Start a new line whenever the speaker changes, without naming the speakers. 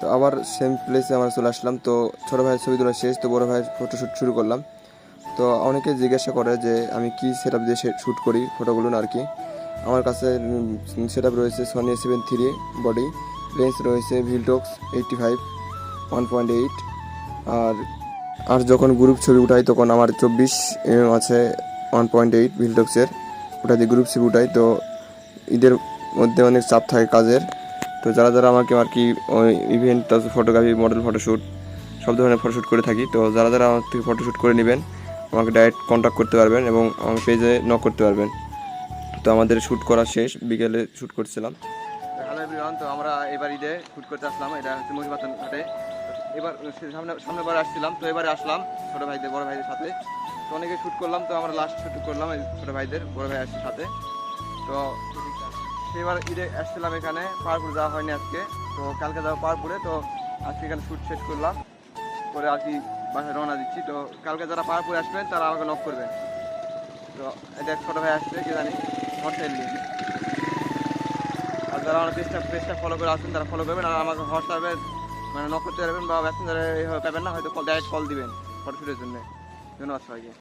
তো আবার সেম প্লেসে আমরা চলে আসলাম। তো ছোটো ভাইয়ের ছবি তোলা শেষ, তো বড়ো ভাইয়ের ফটোশ্যুট শুরু করলাম। তো অনেকে জিজ্ঞাসা করে যে আমি কি সেট দিয়ে শ্যুট করি ফটোগুলো আর কি। আমার কাছে সেট রয়েছে Sony seven three body lens রয়েছে Viltrox eighty five one point eight আর আর যখন গ্রুপ ছবি উঠাই তখন আমার চব্বিশ এম আছে ওয়ান পয়েন্ট এইট ভিলটক্সের ওটা দিয়ে গ্রুপ ছবি উঠাই, তো ঈদের মধ্যে অনেক চাপ থাকে কাজের। তো যারা যারা আমাকে আর কি ইভেন্ট তারপর ফটোগ্রাফি মডেল ফটোশ্যুট সব ধরনের ফটোশ্যুট করে থাকি, তো যারা যারা আমার থেকে ফটোশ্যুট করে নেবেন, আমাকে ডাইরেক্ট কন্ট্যাক্ট করতে পারবেন এবং আমার পেজে নক করতে পারবেন। তো আমাদের শ্যুট করা শেষ, বিকেলে শ্যুট করছিলাম। তো আমরা এবার ঈদে শ্যুট করতে আসলাম, এটা হচ্ছে মহিবাতন ঘাটে। এবার সামনে, সামনেবার আসছিলাম, তো এবারে আসলাম ছোটো ভাইদের, বড় ভাইদের সাথে। তো অনেকে শ্যুট করলাম, তো আমরা লাস্ট শ্যুট করলাম ছোটো ভাইদের, বড় ভাই সাথে। তো সেবার ঈদে আসছিলাম এখানে পাহাড়পুর যাওয়া হয়নি আজকে। তো কালকে যাওয়া পাহাড়পুরে তো আজকে এখানে শ্যুট শেষ করলাম। করে আর কি বাসায় রওনা দিচ্ছি। তো কালকে যারা পাহাড়পুরে আসবেন, তারা আমাকে নক করবেন তো এটা ছোটো ভাই আসছে, কি জানি হোয়াটসঅ্যাপ নিয়ে। আর যারা আমার পেজটা পেজটা ফলো করে আসবেন, তারা ফলো করবেন। আর আমাকে হোয়াটসঅ্যাপে মানে নক করতে পারবেন বা মেসেঞ্জারে পাবেন না। হয়তো কল ডাইরেক্ট কল দিবেন ফটোশ্যুটের জন্য। ধন্যবাদ সবাইকে।